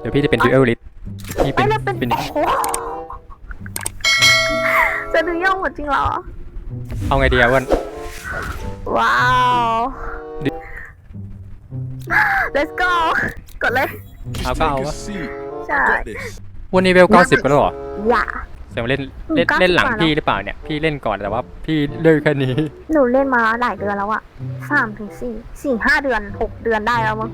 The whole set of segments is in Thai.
เดี๋ยวพี่จะเป็นดูเอลลิสพี่เป็ไม่นแล้วเป็นเป็นโอ้โหจะดูย่องหมดจริงเหรอ เอาไงดีอะอ้วนว้าว ดิ let's go กดเลย เอาก็เอา Take วะ a seat. ใช่ Got this. วันนี้เวลเก้าสิบกันแล้วเหรออย่า แสดงว่าเล่นเล่นเก้าสิบเล่นหลังกว่าแล้วพี่หรือเปล่าเนี่ย พี่เล่นก่อนแต่ว่าพี่เลิกแค่นี้ หนูเล่นมาหลายเดือนแล้วอะสามถึงสี่สี่ห้าเดือนหกเดือนได้แล้วมั้ง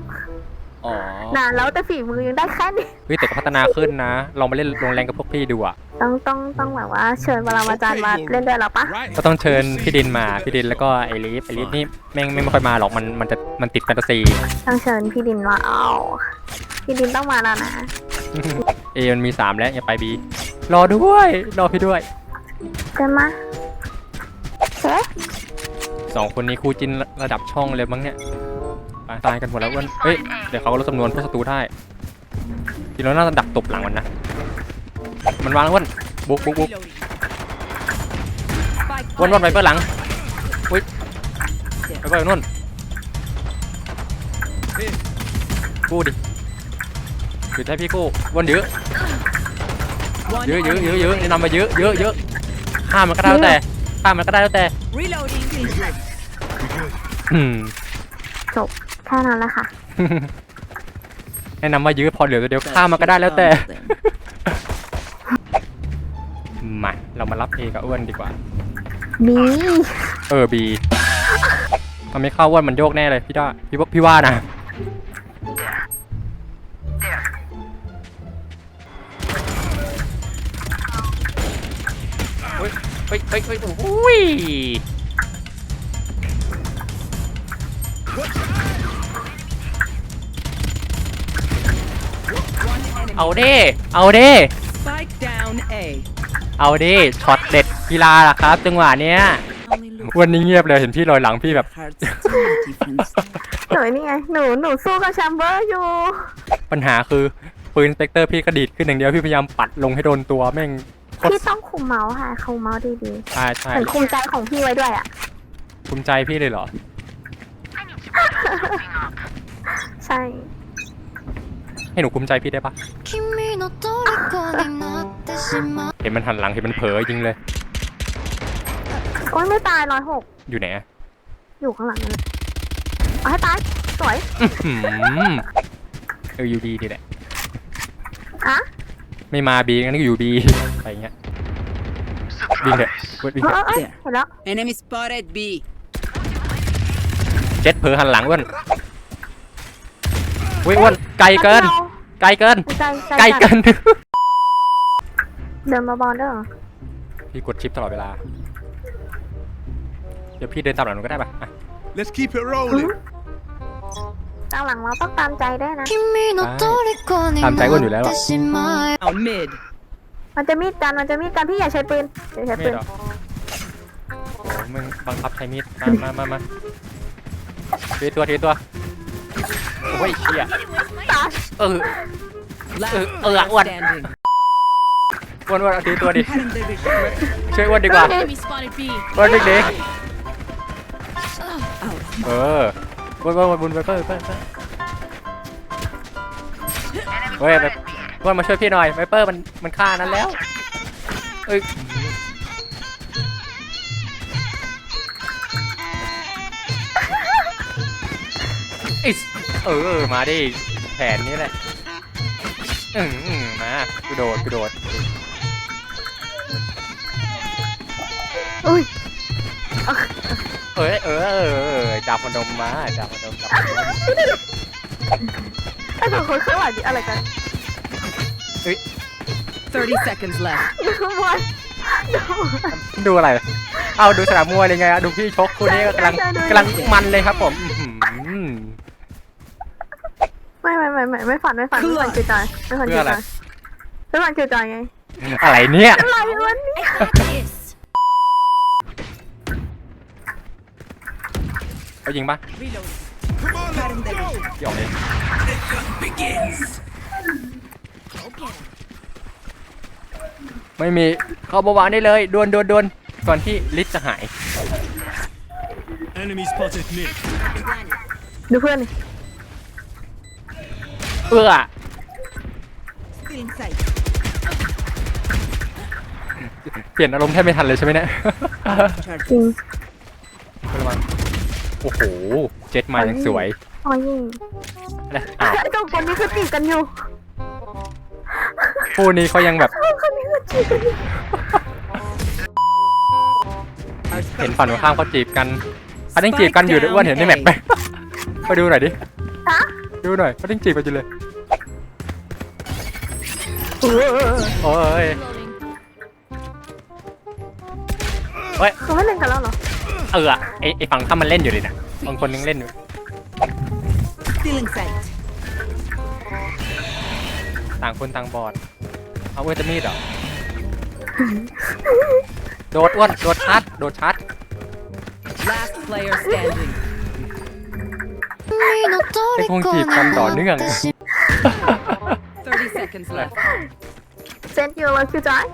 อ๋อนานแล้วแต่ฝีมือยังได้แค่นี้เฮ้ยแต่ก็พัฒนาขึ้นนะ ลองมาเล่นลงแรงกับพวกพี่ดูอะต้องต้องต้องแบบว่าเชิญปรมาจารย์มาเล่นด้วยเหรอปะ Right. ก็ต้องเชิญพี่ดินมา พี่ดินแล้วก็ไอริฟไอริฟนี่แม่งไม่ค่อยมาหรอกมันมันจะมันติดแฟนตาซีต้องเชิญพี่ดินมาเอาพี่ดินต้องมาแล้วนะ เอมันมีสามแล้วอย่าไปบีรอด้วยรอพี่ด้วยเดินมาเอ๊ะสองคนนี้คู่จิ้นระดับช่องเลยมั้งเนี่ย ไปตายกันหมดแล้วอ้วนเฮ้ย เดี๋ยวเขาก็ลดจำนวนพวกศัตรูได้ทีเราน่าจะดักตบหลังมันนะ มันวางแล้วอ้วนบุกบุกบุก Spike อ้วนอ้วนไปเปิดหลังอุ้ยไปเปิดนู่นกู้ดิถือให้พี่กู้อ้วนเยอะ One เยอะเยอะ enemy เยอะเยอะ remaining. แนะนำมาเยอะเยอะเยอะข้ามมันก็ได้แล้วแต่ข้ามมันก็ได้แล้วแต่ Reloading. อืมจบ แค่นั้นแหละค่ะ แนะนำว่าเยอะพอเหลือตัวเดียวข้ามมันก็ได้แล้วแต่ มาเรามารับเอกับอ้วนดีกว่า บีเออบีมันไม่เข้าอ้วนมันโยกแน่เลยพี่ด้าพี่ว่าพี่ว่านะ เฮ้ยเฮ้ยเฮ้ยเฮ้ยโอ้ย เอาเด้เอาเด้ Spike down A. เอาดิช็อตเด็ดกีฬาล่ะครับ จังหวะเนี้ย Only look วันนี้เงียบเลยเห็นพี่ลอยหลังพี่แบบ hearts to difference. หนูนี่ไง หนู หนูสู้กับแชมเบอร์อยู่ ปัญหาคือปืนสเปกเตอร์พี่กระดิดขึ้นอย่างเดียวพี่พยายามปัดลงให้โดนตัวแม่งโคตรพี่ต้องคุมเมาส์ค่ะ คุมเมาส์ดีใช่ๆใช่เหมือนคุมใจของพี่ไว้ด้วยอะ ภูมิใจพี่เลยเหรอ ใช่ ให้หนูภูมิใจพี่ได้ปะเห็นมันหันหลังเห็นมันเผลอริงเลย โอ้ยไม่ตายร้อยหกอยู่ไหนอยู่ข้างหลังเลยเอาให้ตายสวยเอออยู่ดีดีแหละ อะไม่มาบีงั้นก็อยู่บีอะไรเงี้ยวิ่เด็ดวิ่งเถเออะอออเห็นแล้ว Enemy spotted B. เจ็ดเผลอหันหลังอ้วนอุ้ยอ้นไกลเกิน ไกลเกิน ใจ ไกลเกิน เดินมาบอลเด้อ พี่กดชิปตลอดเวลา เดี๋ยวพี่เดินตามหลังหนูก็ได้ปะอ่ะ Let's keep it rolling. ตั้งหลังเราต้องตามใจด้วยนะ 君の虜になってしまえ Now mid. มันจะมีดกัน มันจะมีดกัน พี่อย่าใช้ปืนอย่าใช้ ไม่ ปืน หรอโอ้มึงบังคับใช้มีด มามามามาทีตัวทีตัว โอ้ยเชี่ย ตาย เออ Last Uh, uh, player what? standing. อ้วนอ้วนเอาทีตัวดิ ช่วยอ้วนดีกว่า Enemy spotted B อ้วนด็ก Out. ๆเอออ้วนอ้วนอ้วนบุญไปเปิ้ลเปิ้ลเปิ้ลเฮ้ยแบบอ้วนมาช่วยพี่หน่อยไวเปอร์มันมันฆ่านั้นแล้วเอ้ยอิสเออมาดิ แผนนี้แหละอืมอืมมากูโดดกูโดดอุ้ยเอ้ยเออเออเออจับพนมมาจับพนมจับพนมไอ้สองคนข้างหลังนี่อะไรกัน30 seconds left. ดูบอลดูบอลดูอะไร เอาดูสนามมวยเลยไงอะดูพี่ชกคู่นี้กำลังใช่ใช่ดูกำลังมันเลยครับผมอื้อหือ ไม่ไม่ไม่ไม่ไม่ฝันไม่ฝันไม่ฝันคิวจอยไม่ฝันเพื่คิอวอะไรจอยไม่ฝันคิวจอยไงอะไรเนี่ยอะไรวะเนี่ย Yes เอายิงปะ Reloading. Come on, Cutting the vision. หยอกเลยไม่มีเข้ามาวางได้เลยดวนดวนดวนก่อนที่ลิสจะหาย Enemy spotted mid. ดูเพื่อนดิ เอื้อ Feeling safe. เปลี่ยนอารมณ์แทบไม่ทันเลยใช่ไหมเนี่ย Charge. จริงระวังโอ้โห เจ็ตมายังสวยอ๋อยิงนะอ้าวสองคนนี้คือจีบกันอยู่คู่นี้เขายังแบบสองคนนี้คือจีบกันอยู่เห็นฝั่งตรงข้ามเขาจีบกันเขาต้องจีบกันอยู่ด้วยอ้วนเห็นในแมปไหม ไปดูหน่อยดิ ฮะ ดูหน่อยเขาต้องจีบกันอยู่เลย เโอ้ยเฮ้ยเขาไม่เล่นกันแล้วเหรอเออไอไอฝั่งถ้ามันเล่นอยู่เลยนะบางคนยังเล่นอยู่ต่างคนต่างบอดเอาเวอจะมีดเหรอ โดดอ้วนโดดชัดโดดชัดไอ้พงจีบกันต่อเนื่องาย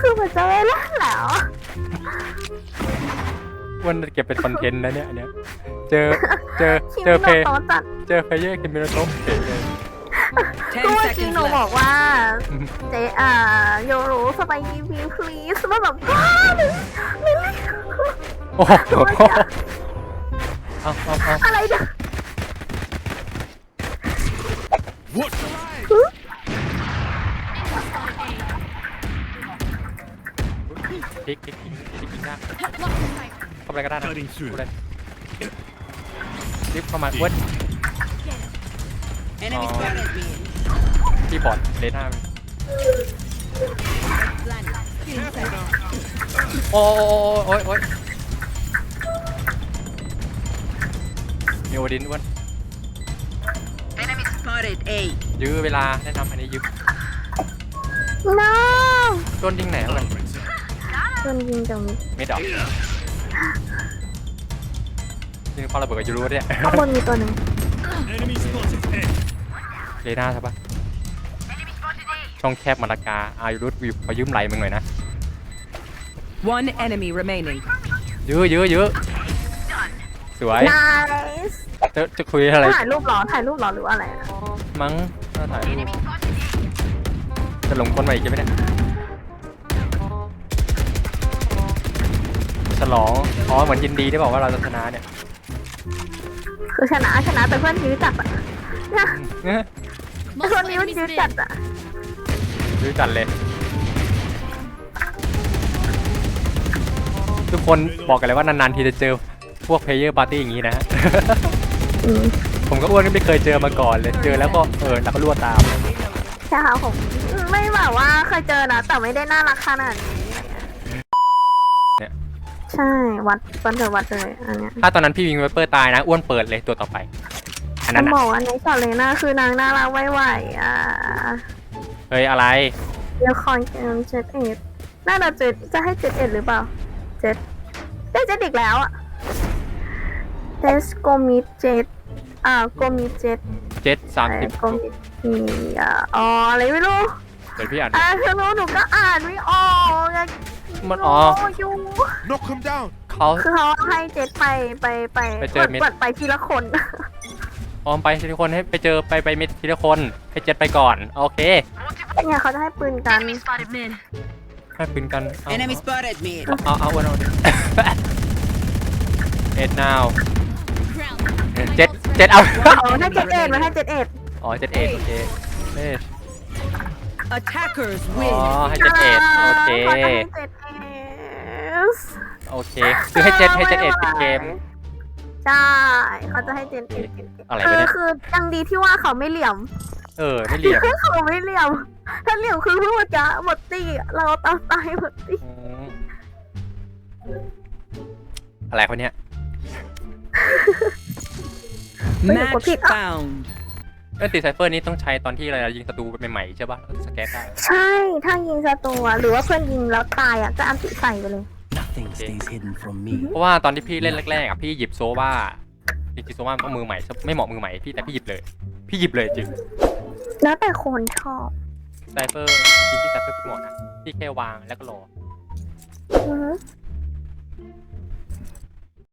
คือมันจะไม่เล่นแล้วอ้วนเก็บเป็นคอนเทนต์นะเนี่ยอันเนี้ยเจอเจอคิมเจอโนเพย์โตะจัดเจอเพย์เยอร์คิมิโนโตะเฉยเลยก็10เมื่อกี้ seconds หนูบอ left. กว่าเจอ่าโยโรสไปยีพี please มาแบบว้าวไม่เล่นโอ้โห เอาเอาเอาอะไรเนี่ย What? พลิกพลิกพลิกพลิกพลิกได้เข้าไปเลยก็ได้นะ Cutting through. เข้าไปเลยรีบเข้ามาอ้วน Enemy Oh. spotted me. ที่บอร์ดเลน่า Planning. Feeling sight. โอ้โอ้ยโอ้ย มีโอดินอ้วน Enemy spotted A. ยื้อเวลาแนะนำอันนี้ยื้อน้าโดนยิงไหนอะไรโดนยิงจากมิดไม่ดอกยิงความระเบิดกับยูรูเนี่ยข้างบนมีตัวหนึ่ง Enemy spotted A. เลน่าใช่ปะช่องแคบมาลากาอายุรุดวิวขอยืมไหลมึงหน่อยนะ One enemy remaining. ยื้อยื้อยื้อ สวย nice จะจะคุยอะไร ถ่ายรูปเหรอ ถ่ายรูปเหรอหรือว่าอะไรอะมั้งน่าถ่ายรูปจะหลงคนใหม่อีกใช่ไหมเนี่ยฉลองอ๋อเหมือนยินดีได้บอกว่าเราจะชนะเนี่ยคือชนะชนะแต่เพื่อนยื้อจัดอะเนี่ยเอ้ยแต่เพื่อนยื้อยื้อจัดอะยื้อจัดเลย ทุกคนบอกกันเลยว่านานๆทีจะเจอ พวกเพลเยอร์ปาร์ตี้อย่างนี้นะฮะ อืมผมก็อ้วนก็ไม่เคยเจอมาก่อนเลย เจอแล้วก็เออแล้วก็รั่วตาม ใช่ค่ะผมไม่แบบว่าเคยเจอนะแต่ไม่ได้น่ารักขนาดนี้เนี่ย ใช่วัดวัดเลยวัดเลยอันเนี้ยถ้าตอนนั้นพี่วิงไวเปอร์ตายนะอ้วนเปิดเลยตัวต่อไป อันต้นั้อนงอะบอกว่าในช็อตเลยนะคือนางน่ารักไม่ไหวอะเฮ้ยอะไร เดี๋ยวคอนเกมเจ็ดเอ็ดน่าจะเจ็ดจะให้เจ็ดเอ็ดหรือเปล่าเจ็ดได้เจ็ดอีกแล้วอะ เทสโกมิเจ็ดอ่าโกมิเจ็ดเจ็ดสามอะไรสิบโกมิมีอ่าอ๋ออะไรไม่รู้เดี๋ยวพี่อ่านอ่าคือรู้หนูก็อ่านไม่ออกไงมันอ๋อยู Knock him down. เขาคือเขาให้เจ็ดไปไปไปไปเจอมิตรปิดไปทีละคนออมไปทีละคนให้ไปเจอไปไปมิดทีละคนให้เจ็ดไปก่อนโอเคเนี่ยเขาจะให้ปืนกันให้ปืนกันเอา Enemy spotted me. เอาเอาเอาเอาเอ็ดนาว เจ็ดเจ็ดเอาเอาให้เจ็ดเอ็ดมาให้เจ็ดเอ็ดอ๋อเจ็ดเอ็ดโอเคเอ้ย Attackers อ๋อ win. ให้เจ็ดเอ็ดโอเคเขาจะให้เจ็ดเอ็ดโอเค คือให้เจ็ดให้เจ็ดเอ็ดปิดเกม ใช่เขาจะให้เจ็ดเอ็ดอะไรคืวะอเนี่ยคือยังดีที่ว่าเขาไม่เหลี่ยมเออ ไม่เหลี่ยมคือเขาไม่เหลี่ยม ถ้าเหลี่ยมคือพูดจะหมดตีเราตามตายหมดตีอืมอะไรเขาเนี่ย Match found. เออตีไซเฟอร์นี้ต้องใช้ตอนที่อะไรนะยิงศัตรูใหม่ๆใช่ป่ะแล้วก็สแกนได้ ใช่ ถ้ายิงศัตรูอะหรือว่าเพื่อนยิงแล้วตายอะก็อันติใส่ไปเลย Nothing stays hidden from me. เพราะว่าตอนที่พี่เล่นแรกๆอะพี่หยิบโซว่าจริงๆโซว่าต้องมือใหม่ไม่เหมาะมือใหม่พี่แต่พี่หยิบเลย พี่หยิบเลยจริงแล้วแต่คนชอบไซเฟอร์จริงที่ไซเฟอร์พี่เหมาะนะพี่แค่วางแล้วก็รออือฮึ